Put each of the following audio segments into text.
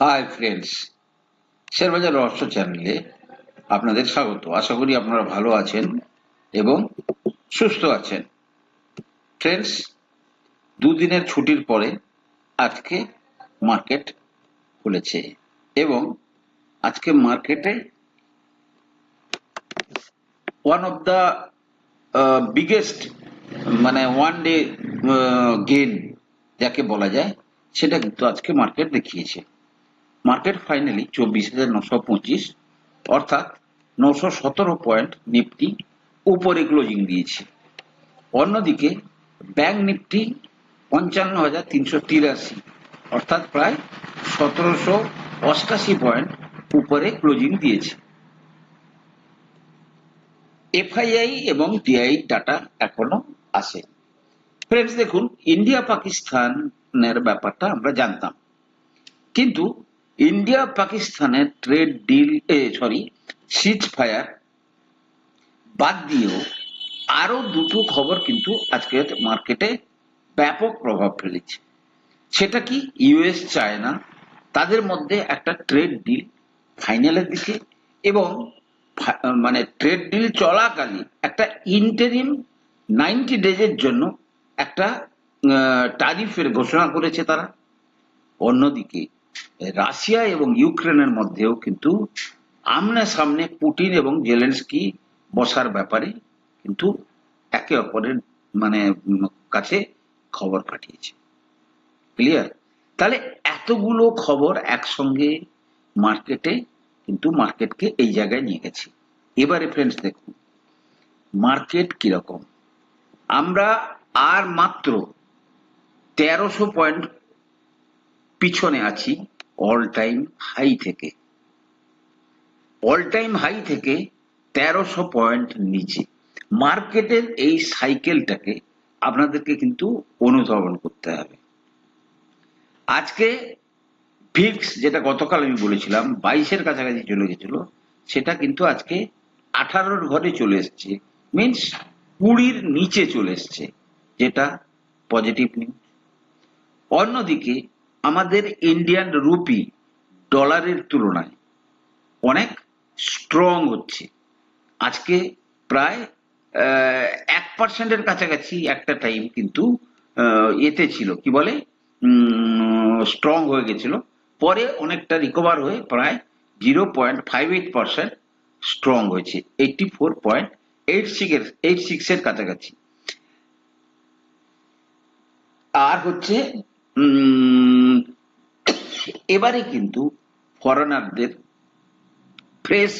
Hi friends শেয়ারবাজার রহস্য চ্যানেলে আপনাদের স্বাগত। আশা করি আপনারা ভালো আছেন এবং সুস্থ আছেন। ফ্রেন্ডস দুদিনের ছুটির পরে আজকে মার্কেট খুলেছে এবং আজকে মার্কেটে ওয়ান অফ দ্য বিগেস্ট মানে ওয়ান ডে গেন যাকে বলা যায় সেটা কিন্তু আজকে মার্কেট দেখিয়েছে। মার্কেট ফাইনালি চব্বিশ হাজার নশো পঁচিশ, অর্থাৎ নশো সতেরো পয়েন্ট নিফটি উপরে ক্লোজিং দিয়েছে। অন্যদিকে ব্যাংক নিফটি পঞ্চান্ন হাজার তিনশো তিরাশি, অর্থাৎ প্রায় সতেরোশো অষ্টাশি পয়েন্ট উপরে ক্লোজিং দিয়েছে। এফআইআই এবং ডিআই ডাটা এখনও আসে ফ্রেন্ডস দেখুন ইন্ডিয়া পাকিস্তানের ব্যাপারটা আমরা জানতাম। কিন্তু ইন্ডিয়া পাকিস্তানের ট্রেড ডিল, এ, সরি, সিজ ফায়ার বাদ দিয়েও আরও দুটো খবর কিন্তু আজকে মার্কেটে ব্যাপক প্রভাব ফেলেছে। সেটা কি ইউএস চায়না, তাদের মধ্যে একটা ট্রেড ডিল ফাইনালের দিকে এবং মানে ট্রেড ডিল চলাকালীন একটা ইন্টারিম নাইনটি ডেজের জন্য একটা টারিফের ঘোষণা করেছে তারা। অন্যদিকে, রাশিয়া এবং ইউক্রেনের মধ্যেও কিন্তু আমনে সামনে পুটিন এবং জেলেন্সকি বসার ব্যাপারে কিন্তু একে অপরের মানে কাছে খবর পাঠিয়েছে। ক্লিয়ার? তাহলে এতগুলো খবর একসঙ্গে মার্কেটে কিন্তু মার্কেটকে এই জায়গায় নিয়ে গেছে। এবারে ফ্রেন্ডস দেখুন, মার্কেট কীরকম? আমরা আর মাত্র তেরোশো পয়েন্ট পিছনে আছি অল টাইম হাই থেকে। অল টাইম হাই থেকে তেরোশো পয়েন্ট নিচে। মার্কেটের এই সাইকেলটাকে আপনাদেরকে কিন্তু অনুধাবন করতে হবে। আজকে ভিক্স যেটা গতকাল আমি বলেছিলাম, বাইশের কাছাকাছি চলে গেছিল, সেটা কিন্তু আজকে আঠারোর ঘরে চলে এসছে। মিনস কুড়ির নিচে চলে এসছে, যেটা পজিটিভ নিউজ অন্যদিকে, আমাদের ইন্ডিয়ান রুপি ডলারের তুলনায় অনেক স্ট্রং হচ্ছে। আজকে প্রায় এক পার্সেন্টের কাছাকাছি একটা টাইম কিন্তু এতে ছিল। কি বলে? স্ট্রং হয়ে গেছিল। পরে অনেকটা রিকভার হয়ে প্রায় zero point five eight percent strong হয়েছে। Eighty four point eight six eight সিক্সের কাছাকাছি। আর হচ্ছে এবারে কিন্তু ফরেনারদের ফ্রেশ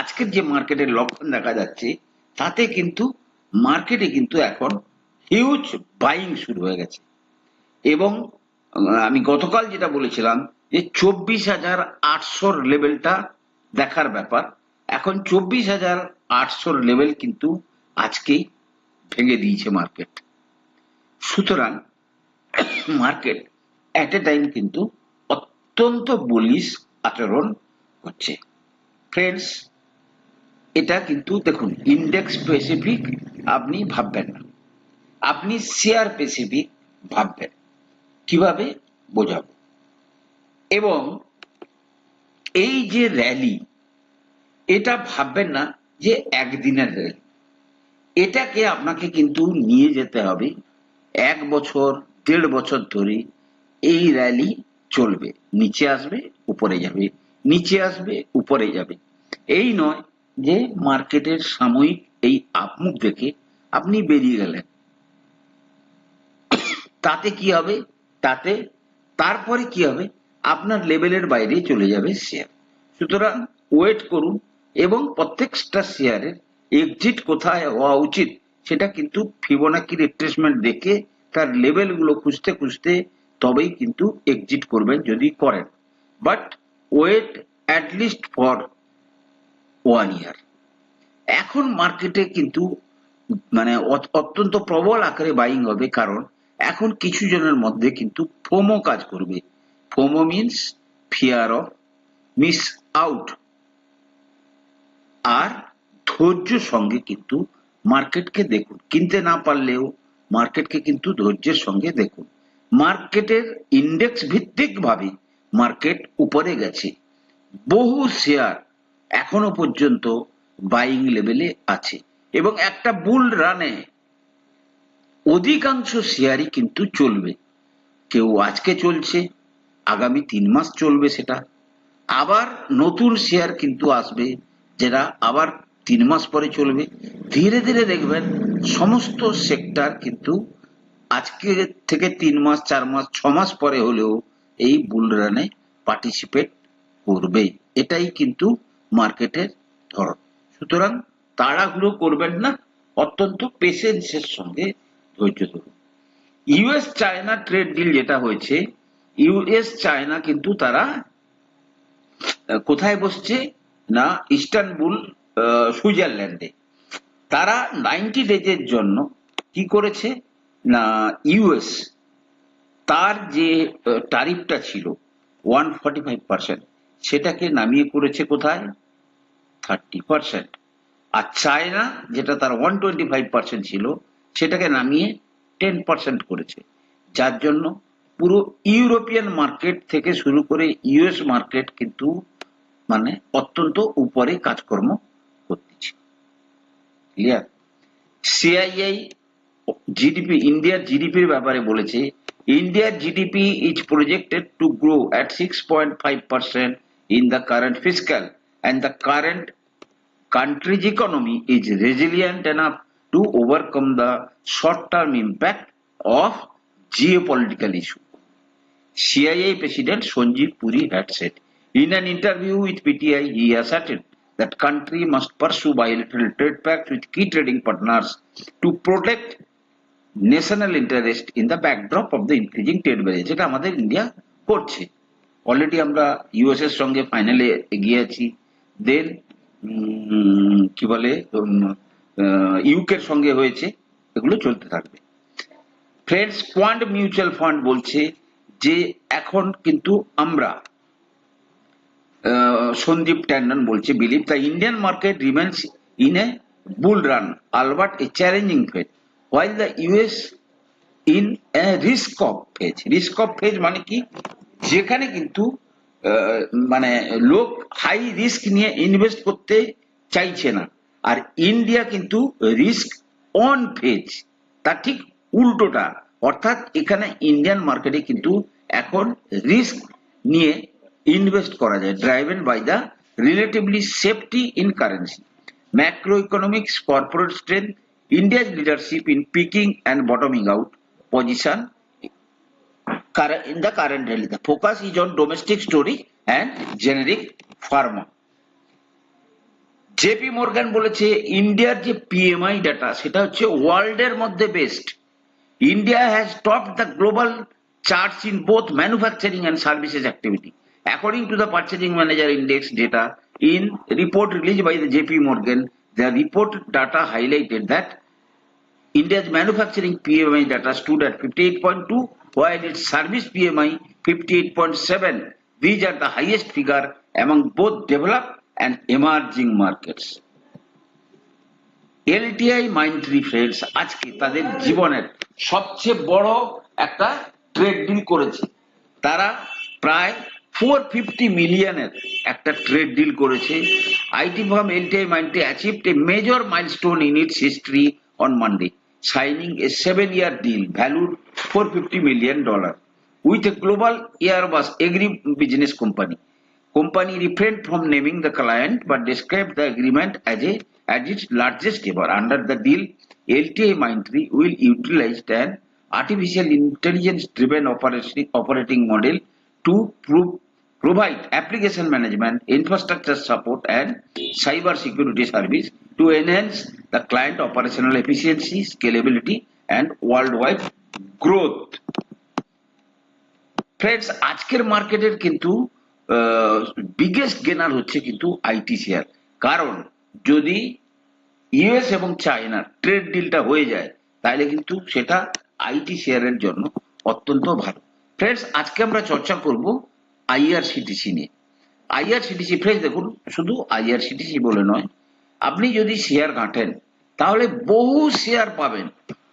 আজকের যে মার্কেটের লক্ষণ দেখা যাচ্ছে, তাতে কিন্তু মার্কেটে কিন্তু এখন হিউজ বাইং শুরু হয়ে গেছে। এবং আমি গতকাল যেটা বলেছিলাম যে চব্বিশ হাজার আটশোর লেভেলটা দেখার ব্যাপার, এখন চব্বিশ হাজার আটশোর লেভেল কিন্তু আজকেই ভেঙে দিয়েছে মার্কেট সুতরাং মার্কেট। এট এ টাইম কিন্তু অত্যন্ত বলিশ আচরণ হচ্ছে ফ্রেন্ডস এটা কিন্তু দেখুন ইন্ডেক্স স্পেসিফিক আপনি ভাববেন না। আপনি শেয়ার স্পেসিফিক ভাববেন। কীভাবে? বোঝাবো। এবং এই যে র্যালি এটা ভাববেন না যে একদিনের র্যালি এটাকে আপনাকে কিন্তু নিয়ে যেতে হবে এক বছর দেড় বছর ধরে এই র্যালি চলবে। নিচে আসবে, উপরে যাবে। নিচে আসবে, উপরে যাবে। এই নয় যে মার্কেটের সাময়িক এই আপমুখ দেখে আপনি বেরিয়ে গেলেন। তাতে কি হবে? তাতে তারপরে কি হবে? আপনার লেভেলের বাইরে চলে যাবে শেয়ার সুতরাং ওয়েট করুন এবং প্রত্যেকটা শেয়ারের এক্সিট কোথায় হওয়া উচিত, সেটা কিন্তু ফিবোনাকি রিট্রেসমেন্ট দেখে তার লেভেলগুলো খুঁজতে খুঁজতে তবেই কিন্তু এক্সিট করবেন যদি করেন। But wait at least for one year এখন মার্কেটে কিন্তু মানে অত্যন্ত প্রবল আকারে বাইং হবে কারণ এখন কিছু জনের মধ্যে কিন্তু ফোমো কাজ করবে। FOMO means fear of miss out আর ধৈর্য সঙ্গে কিন্তু মার্কেটকে দেখুন। কিনতে না পারলেও মার্কেটকে কিন্তু ধৈর্যের সঙ্গে দেখুন। মার্কেটের ইন্ডেক্স ভিত্তিক ভাবে মার্কেট উপরে গেছে। বহু শেয়ার এখনও পর্যন্ত বাইং লেভেলে আছে এবং একটা বুল রানে অধিকাংশ শেয়ারই কিন্তু চলবে। কেউ আজকে চলছে, আগামী তিন মাস চলবে সেটা। আবার নতুন শেয়ার কিন্তু আসবে, যেটা আবার তিন মাস পরে চলবে। ধীরে ধীরে দেখবেন সমস্ত সেক্টর কিন্তু আজকে থেকে তিন মাস চার মাস ছ মাস পরে হলেও এই বুল রানে পার্টিসিপেট করবে এটাই কিন্তু মার্কেটের ধরন। সুতরাং তাড়াহুড়ো করবেন না অত্যন্ত পেশেন্সের সঙ্গে ধৈর্য ধরুন। ইউএস চায়না ট্রেড ডিল যেটা হয়েছে ইউএস চায়না কিন্তু তারা কোথায় বসছে? না ইস্টানবুল আহ, সুইজারল্যান্ডে। তারা নাইনটি ডেজের জন্য কি করেছে? না ইউএস তার যে টারিফটা ছিল ওয়ান ফর্টি ফাইভ পার্সেন্ট সেটাকে নামিয়ে করেছে কোথায়? থার্টি পার্সেন্ট আর চায়না, যেটা তার ওয়ান টোয়েন্টি ফাইভ পার্সেন্ট ছিল, সেটাকে নামিয়ে টেন পার্সেন্ট করেছে। যার জন্য পুরো ইউরোপিয়ান মার্কেট থেকে শুরু করে ইউএস মার্কেট কিন্তু মানে অত্যন্ত উপরে কাজকর্ম ক্লিয়ার সিআইআই জিডিপি ইন্ডিয়ার জিডিপির ব্যাপারে বলেছে ইন্ডিয়ার GDP is projected to grow at six point five percent in the current fiscal and the current country's economy is resilient enough to overcome the short-term impact of geopolitical issue. CIA President Sanjeev Puri had said in an interview with PTI, he asserted that country must pursue bilateral trade pacts with key trading partners to protect national interest in the backdrop of the increasing trade barrier যেটা আমাদের India করছে already আমরা US এর সঙ্গে ফাইনালে এগিয়ে আছি দেন কি বলে ইউকের সঙ্গে হয়েছে এগুলো চলতে থাকবে ফ্রেন্ডস কোয়ান্ট মিউচুয়াল ফান্ড বলছে যে এখন কিন্তু আমরা সন্দীপ ট্যান্ডন বলছে believe the Indian market remains in a bull run albeit a challenging phase while the US in a risk off phase risk off phase মানে কি? যেখানে কিন্তু মানে লোক হাই রিস্ক নিয়ে ইনভেস্ট করতে চাইছে না। আর ইন্ডিয়া কিন্তু রিস্ক অন ফেজ তার ঠিক উল্টোটা। অর্থাৎ এখানে ইন্ডিয়ান মার্কেটে কিন্তু এখন রিস্ক নিয়ে ইনভেস্ট করা যায় driven by the relatively safety in currency macro economics corporate strength India's leadership in peaking and bottoming out position in the current rally. The focus is on domestic story and pharma. JP Morgan বলেছে ইন্ডিয়ার যে PMI data সেটা হচ্ছে ওয়ার্ল্ডের মধ্যে best India has top the global charts in both manufacturing and services activity according to the purchasing manager index data in report release by the JP Morgan the report data highlighted that India's manufacturing PMI data stood at 58.2, while its service PMI 58.7. These are the highest figure among both developed and emerging markets. LTI Mindtree friends আজকে তাদের জীবনের সবচেয়ে বড় একটা trade deal করেছে তারা প্রায় four fifty মিলিয়নের একটা ট্রেড ডিল করেছে IT firm LTI Mindtree achieved a major milestone in its history on Monday signing a seven-year deal valued 450 million dollar with a global Airbus agri-business company. Company refrained from naming the client but described the agreement as a as its largest ever. Under the deal, LTI Mindtree will utilize an artificial intelligence-driven operation, operating model to prove, provide application management, infrastructure support, and cyber security service to enhance the client operational efficiency, scalability, and worldwide growth. Friends আজকের মার্কেটের কিন্তু biggest gainer হচ্ছে কিন্তু IT share কারণ যদি US এবং চায়নার trade ডিলটা হয়ে যায় তাহলে কিন্তু সেটা আইটি শেয়ারের জন্য অত্যন্ত ভালো ফ্রেন্ডস আজকে আমরা চর্চা করব আইআরসিটিসি নিয়ে। আইআরসিটিসি ফ্রেন্ডস দেখুন, শুধু আইআরসিটিসি বলে নয়, আপনি যদি শেয়ার ঘাঁটেন, তাহলে বহু শেয়ার পাবেন।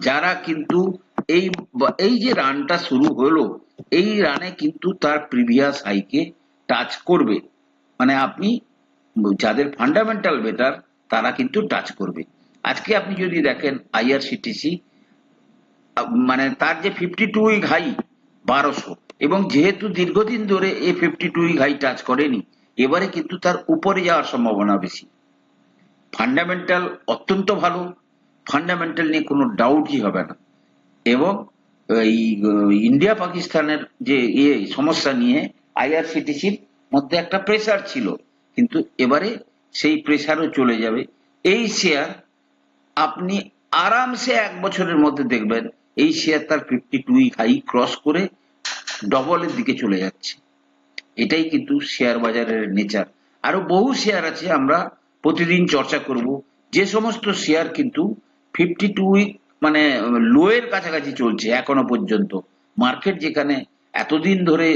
যারা কিন্তু এই এই যে রানটা শুরু হলো, এই রানে কিন্তু তার প্রিভিয়াস হাইকে টাচ করবে। মানে আপনি যাদের ফান্ডামেন্টাল বেটার তারা কিন্তু টাচ করবে। আজকে আপনি যদি দেখেন আইআরসিটিসি মানে তার যে ফিফটি টু উইক হাই বারোশো এবং যেহেতু দীর্ঘদিন ধরে a fifty two high touch করেনি, এবারে কিন্তু তার উপরে যাওয়ার সম্ভাবনা বেশি। ফান্ডামেন্টাল অত্যন্ত ভালো ফান্ডামেন্টাল নিয়ে কোনো ডাউটই হবে না। এবং এই ইন্ডিয়া পাকিস্তানের যে ইয়ে সমস্যা নিয়ে আইআরসিটিসির মধ্যে একটা প্রেসার ছিল, কিন্তু এবারে সেই প্রেসারও চলে যাবে। এই শেয়ার আপনি আরামসে এক বছরের মধ্যে দেখবেন, এই শেয়ার তার ফিফটি টু হাই ক্রস করে ডবলের দিকে চলে যাচ্ছে। এটাই কিন্তু শেয়ার বাজারের নেচার আরও বহু শেয়ার আছে, আমরা প্রতিদিন চর্চা করব। যে সমস্ত শেয়ার কিন্তু ফিফটি টু উইক মানে লোয়ের কাছাকাছি চলছে এখনও পর্যন্ত। মার্কেট যেখানে এতদিন ধরে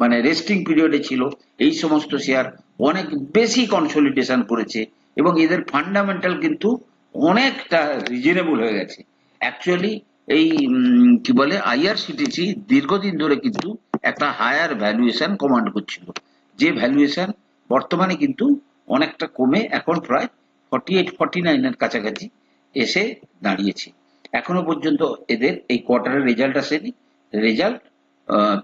মানে রেস্টিং পিরিয়ডে ছিল, এই সমস্ত শেয়ার অনেক বেশি কনসলিডেশন করেছে এবং এদের ফান্ডামেন্টাল কিন্তু অনেকটা রিজনেবল হয়ে গেছে। অ্যাকচুয়ালি এই কি বলে আইআরসিটিসি দীর্ঘদিন ধরে কিন্তু একটা হায়ার ভ্যালুয়েশন কমান্ড করছিল। যে ভ্যালুয়েশন বর্তমানে কিন্তু অনেকটা কমে এখন প্রায় ফর্টি এইট ফর্টি নাইনের কাছাকাছি এসে দাঁড়িয়েছে। এখনও পর্যন্ত এদের এই কোয়ার্টারের রেজাল্ট আসেনি। রেজাল্ট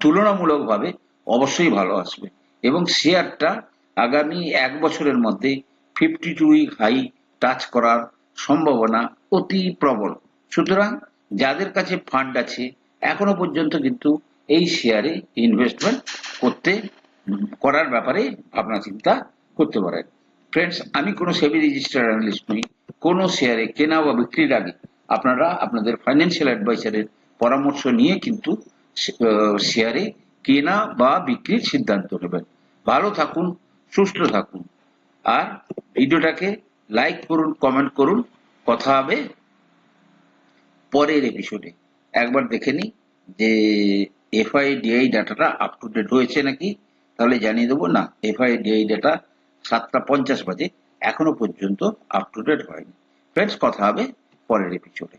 তুলনামূলকভাবে অবশ্যই ভালো আসবে। এবং শেয়ারটা আগামী এক বছরের মধ্যে fifty two week high touch করার সম্ভাবনা অতি প্রবল। সুতরাং যাদের কাছে ফান্ড আছে, এখনও পর্যন্ত কিন্তু এই শেয়ারে ইনভেস্টমেন্ট করতে, করার ব্যাপারে ভাবনা চিন্তা করতে পারেন। ফ্রেন্ডস আমি কোনো সেবি রেজিস্টার অ্যানালিস্ট নই। কোনো শেয়ারে কেনা বা বিক্রির আগে আপনারা আপনাদের ফাইন্যান্সিয়াল অ্যাডভাইসারের পরামর্শ নিয়ে কিন্তু শেয়ারে কেনা বা বিক্রির সিদ্ধান্ত নেবেন। ভালো থাকুন, সুস্থ থাকুন। আর ভিডিওটাকে লাইক করুন কমেন্ট করুন। কথা হবে পরের এপিসোডে একবার দেখে নিই যে এফআইডিআই ডাটাটা আপ টু ডেট হয়েছে নাকি? তাহলে জানিয়ে দেবো, না এফআইডিআই ডাটা সাতটা পঞ্চাশ বাজে, এখনও পর্যন্ত আপ টু ডেট হয়নি। ফ্রেন্ডস কথা হবে পরের এপিসোডে